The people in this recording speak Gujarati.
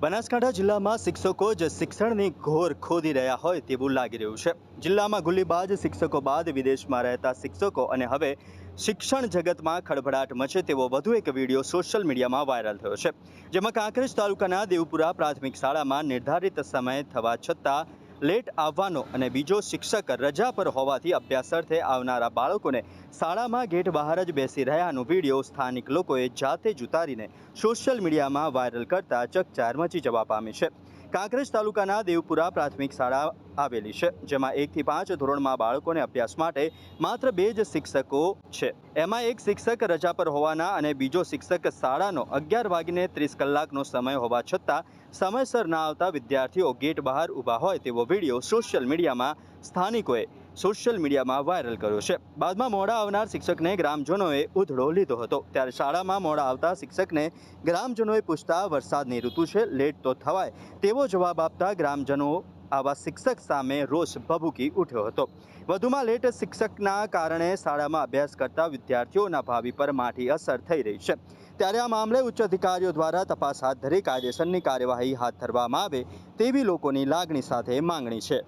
બનાસકાંઠા જિલ્લામાં શિક્ષકો જ શિક્ષણની ઘોર ખોદી રહ્યા હોય તેવું લાગી રહ્યું છે. જિલ્લામાં ગુલીબાજ શિક્ષકો બાદ વિદેશમાં રહેતા શિક્ષકો અને હવે શિક્ષણ જગતમાં ખળભળાટ મચે તેવો વધુ એક વીડિયો સોશિયલ મીડિયામાં વાયરલ થયો છે. જેમાં કાંકરેજ તાલુકાના દેવપુરા પ્રાથમિક શાળામાં નિર્ધારિત સમય થવા છતાં લેટ આવવાનો અને બીજો શિક્ષક રજા પર હોવાથી અભ્યાસ અર્થે આવનારા બાળકોને શાળામાં ગેટ બહાર જ બેસી રહ્યાનો વીડિયો સ્થાનિક લોકોએ જાતે જ ઉતારીને સોશિયલ મીડિયામાં વાયરલ કરતા ચકચાર મચી જવા પામી છે. કાંકરેજ તાલુકાના દેવપુરા પ્રાથમિક શાળા આવેલી છે, જેમાં એકથી પાંચ ધોરણમાં બાળકોને અભ્યાસ માટે માત્ર બે જ શિક્ષકો છે. એમાં એક શિક્ષક રજા પર હોવાના અને બીજો શિક્ષક શાળાનો અગિયાર વાગીને ત્રીસ કલાકનો સમય હોવા છતાં સમયસર ના આવતા વિદ્યાર્થીઓ ગેટ બહાર ઊભા હોય તેવો વીડિયો સોશિયલ મીડિયામાં સ્થાનિકોએ સોશિયલ મીડિયામાં વાયરલ કર્યો છે. બાદમાં મોડા આવનાર શિક્ષકને ગ્રામજનોએ ઉધડો લીધો હતો. ત્યારે શાળામાં મોડા આવતા શિક્ષકને ગ્રામજનોએ પૂછતા, વરસાદની ઋતુ છે, લેટ તો થવાય. તેવો જવાબ આપતા ગ્રામજનો આવા શિક્ષક સામે રોષ ભભૂકી ઉઠ્યો હતો. વધુમાં લેટ શિક્ષકના કારણે શાળામાં અભ્યાસ કરતા વિદ્યાર્થીઓના ભાવિ પર માઠી અસર થઈ રહી છે. ત્યારે આ મામલે ઉચ્ચ અધિકારીઓ દ્વારા તપાસ હાથ ધરી કાયદેસરની કાર્યવાહી હાથ ધરવામાં આવે તેવી લોકોની લાગણી સાથે માંગણી છે.